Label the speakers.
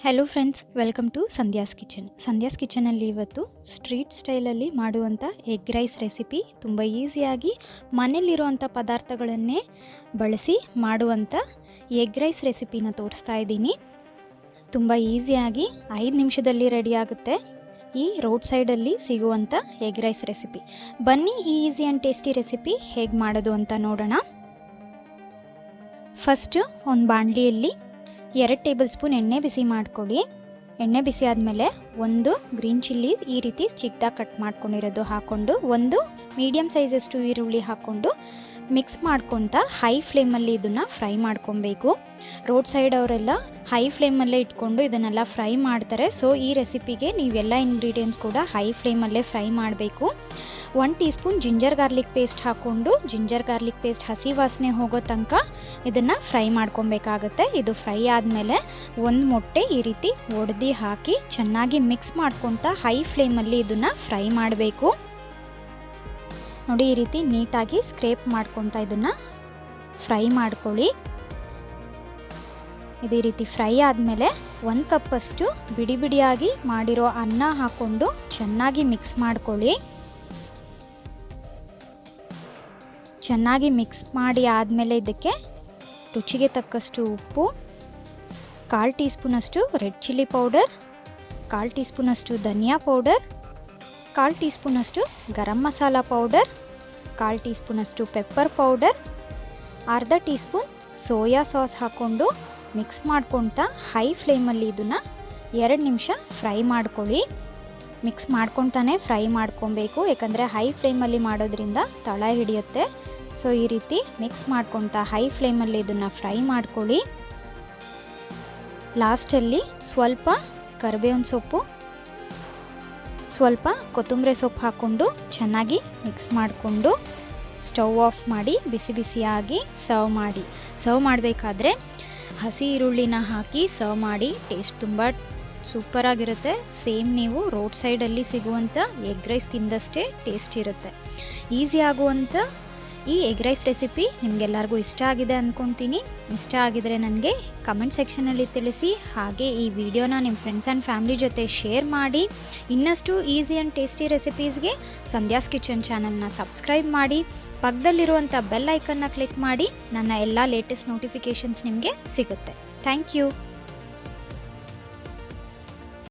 Speaker 1: Hello friends welcome to Sandhya's kitchen Sandhya's ಕಿಚನಲ್ಲಿ ಇವತ್ತು street ಸ್ಟೈಲಲ್ಲಿ ಮಾಡುವಂಥ ಎಗ್ ರೈಸ್ ರೆಸಿಪಿ ತುಂಬ ಈಸಿಯಾಗಿ ಮನೆಯಲ್ಲಿರುವಂಥ ಪದಾರ್ಥಗಳನ್ನೇ ಬಳಸಿ ಮಾಡುವಂಥ ಎಗ್ ರೈಸ್ ರೆಸಿಪಿನ ತೋರಿಸ್ತಾ ಇದ್ದೀನಿ. ತುಂಬ ಈಸಿಯಾಗಿ ಐದು ನಿಮಿಷದಲ್ಲಿ ರೆಡಿ ಆಗುತ್ತೆ ಈ ರೋಡ್ ಸೈಡಲ್ಲಿ ಸಿಗುವಂಥ ಎಗ್ ರೈಸ್ ರೆಸಿಪಿ ಬನ್ನಿ ಈ ಈಸಿ ಆ್ಯಂಡ್ ಟೇಸ್ಟಿ ರೆಸಿಪಿ ಹೇಗೆ ಮಾಡೋದು ಅಂತ ನೋಡೋಣ. ಫಸ್ಟು ಒಂದು ಬಾಣಲಿಯಲ್ಲಿ ಎರಡು ಟೇಬಲ್ ಸ್ಪೂನ್ ಎಣ್ಣೆ ಬಿಸಿ ಮಾಡ್ಕೊಳ್ಳಿ ಎಣ್ಣೆ ಬಿಸಿ ಆದಮೇಲೆ ಒಂದು ಗ್ರೀನ್ ಚಿಲ್ಲಿ ಈ ರೀತಿ ಚಿಕ್ಕದಾಗಿ ಕಟ್ ಮಾಡ್ಕೊಂಡಿರೋದು ಹಾಕ್ಕೊಂಡು ಒಂದು ಮೀಡಿಯಮ್ ಸೈಜಷ್ಟು ಈರುಳ್ಳಿ ಹಾಕ್ಕೊಂಡು ಮಿಕ್ಸ್ ಮಾಡ್ಕೊತ ಹೈ ಫ್ಲೇಮಲ್ಲಿ ಇದನ್ನು ಫ್ರೈ ಮಾಡ್ಕೊಬೇಕು. ರೋಡ್ ಸೈಡ್ ಅವರೆಲ್ಲ ಹೈ ಫ್ಲೇಮಲ್ಲೇ ಇಟ್ಕೊಂಡು ಇದನ್ನೆಲ್ಲ ಫ್ರೈ ಮಾಡ್ತಾರೆ. ಸೊ ಈ ರೆಸಿಪಿಗೆ ನೀವೆಲ್ಲ ಇಂಗ್ರೀಡಿಯೆಂಟ್ಸ್ ಕೂಡ ಹೈ ಫ್ಲೇಮಲ್ಲೇ ಫ್ರೈ ಮಾಡಬೇಕು. One teaspoon ginger garlic paste ಹಾಕ್ಕೊಂಡು ಜಿಂಜರ್ ಗಾರ್ಲಿಕ್ ಪೇಸ್ಟ್ ಹಸಿ ವಾಸನೆ ಹೋಗೋ ತನಕ ಇದನ್ನು ಫ್ರೈ ಮಾಡ್ಕೊಬೇಕಾಗತ್ತೆ. ಇದು ಫ್ರೈ ಆದಮೇಲೆ ಒಂದು ಮೊಟ್ಟೆ ಈ ರೀತಿ ಒಡೆದು ಹಾಕಿ ಚೆನ್ನಾಗಿ ಮಿಕ್ಸ್ ಮಾಡ್ಕೊತ ಹೈ ಫ್ಲೇಮಲ್ಲಿ ಇದನ್ನು ಫ್ರೈ ಮಾಡಬೇಕು. ನೋಡಿ, ಈ ರೀತಿ ನೀಟಾಗಿ ಸ್ಕ್ರೇಪ್ ಮಾಡ್ಕೊತ ಇದನ್ನು ಫ್ರೈ ಮಾಡ್ಕೊಳ್ಳಿ. ಇದೇ ರೀತಿ ಫ್ರೈ ಆದಮೇಲೆ ಒಂದು ಕಪ್ಪಷ್ಟು ಬಿಡಿ ಬಿಡಿಯಾಗಿ ಮಾಡಿರೋ ಅನ್ನ ಹಾಕ್ಕೊಂಡು ಚೆನ್ನಾಗಿ ಮಿಕ್ಸ್ ಮಾಡ್ಕೊಳ್ಳಿ. ಚೆನ್ನಾಗಿ ಮಿಕ್ಸ್ ಮಾಡಿ ಆದಮೇಲೆ ಇದಕ್ಕೆ ರುಚಿಗೆ ತಕ್ಕಷ್ಟು ಉಪ್ಪು, ಕಾಲು ಟೀ ಸ್ಪೂನಷ್ಟು ರೆಡ್ ಚಿಲ್ಲಿ ಪೌಡರ್, ಕಾಲು ಟೀ ಸ್ಪೂನಷ್ಟು ಧನಿಯಾ ಪೌಡರ್ ಕಾಲು ಟೀ ಸ್ಪೂನಷ್ಟು ಗರಂ ಮಸಾಲ ಪೌಡರ್, ಕಾಲು ಟೀ ಸ್ಪೂನಷ್ಟು ಪೆಪ್ಪರ್ ಪೌಡರ್, ಅರ್ಧ ಟೀ ಸ್ಪೂನ್ ಸೋಯಾ ಸಾಸ್ ಹಾಕ್ಕೊಂಡು ಮಿಕ್ಸ್ ಮಾಡ್ಕೊತ ಹೈ ಫ್ಲೇಮಲ್ಲಿ ಇದನ್ನು ಎರಡು ನಿಮಿಷ ಫ್ರೈ ಮಾಡ್ಕೊಳ್ಳಿ. ಮಿಕ್ಸ್ ಮಾಡ್ಕೊತಾನೆ ಫ್ರೈ ಮಾಡ್ಕೊಬೇಕು ಯಾಕಂದರೆ ಹೈ ಫ್ಲೇಮಲ್ಲಿ ಮಾಡೋದ್ರಿಂದ ತಳ ಹಿಡಿಯುತ್ತೆ. ಸೊ, ಈ ರೀತಿ ಮಿಕ್ಸ್ ಮಾಡ್ಕೊತ ಹೈ ಫ್ಲೇಮಲ್ಲಿ ಇದನ್ನು ಫ್ರೈ ಮಾಡ್ಕೊಳ್ಳಿ. ಲಾಸ್ಟಲ್ಲಿ ಸ್ವಲ್ಪ ಕರಿಬೇವಿನ ಸೊಪ್ಪು ಸ್ವಲ್ಪ ಕೊತ್ತಂಬರಿ ಸೊಪ್ಪು ಹಾಕ್ಕೊಂಡು ಚೆನ್ನಾಗಿ ಮಿಕ್ಸ್ ಮಾಡಿಕೊಂಡು ಸ್ಟವ್ ಆಫ್ ಮಾಡಿ ಬಿಸಿ ಬಿಸಿಯಾಗಿ ಸರ್ವ್ ಮಾಡಿ. ಸರ್ವ್ ಮಾಡಬೇಕಾದ್ರೆ ಹಸಿ ಈರುಳ್ಳಿನ ಹಾಕಿ ಸರ್ವ್ ಮಾಡಿ. ಟೇಸ್ಟ್ ತುಂಬ ಸೂಪರಾಗಿರುತ್ತೆ ಸೇಮ್ ನೀವು ರೋಡ್ ಸೈಡಲ್ಲಿ ಸಿಗುವಂಥ ಎಗ್ ರೈಸ್ ತಿಂದಷ್ಟೇ ಟೇಸ್ಟ್ ಇರುತ್ತೆ. ಈಸಿ ಆಗುವಂಥ ಈ ಎಗ್ ರೈಸ್ ರೆಸಿಪಿ ನಿಮಗೆಲ್ಲರಿಗೂ ಇಷ್ಟ ಆಗಿದೆ ಅಂದ್ಕೊತೀನಿ ಇಷ್ಟ ಆಗಿದರೆ ನನಗೆ ಕಮೆಂಟ್ ಸೆಕ್ಷನಲ್ಲಿ ತಿಳಿಸಿ. ಹಾಗೆ ಈ ವಿಡಿಯೋನ ನಿಮ್ಮ ಫ್ರೆಂಡ್ಸ್ ಆ್ಯಂಡ್ ಫ್ಯಾಮಿಲಿ ಜೊತೆ ಶೇರ್ ಮಾಡಿ. ಇನ್ನಷ್ಟು ಈಸಿ ಆ್ಯಂಡ್ ಟೇಸ್ಟಿ ರೆಸಿಪೀಸ್ಗೆ ಸಂಧ್ಯಾಸ್ ಕಿಚನ್ ಚಾನಲ್ನ ಸಬ್ಸ್ಕ್ರೈಬ್ ಮಾಡಿ. ಪಕ್ಕದಲ್ಲಿರುವಂಥ ಬೆಲ್ ಐಕನ್ನ ಕ್ಲಿಕ್ ಮಾಡಿ. ನನ್ನ ಎಲ್ಲ ಲೇಟೆಸ್ಟ್ ನೋಟಿಫಿಕೇಷನ್ಸ್ ನಿಮಗೆ ಸಿಗುತ್ತೆ. Thank you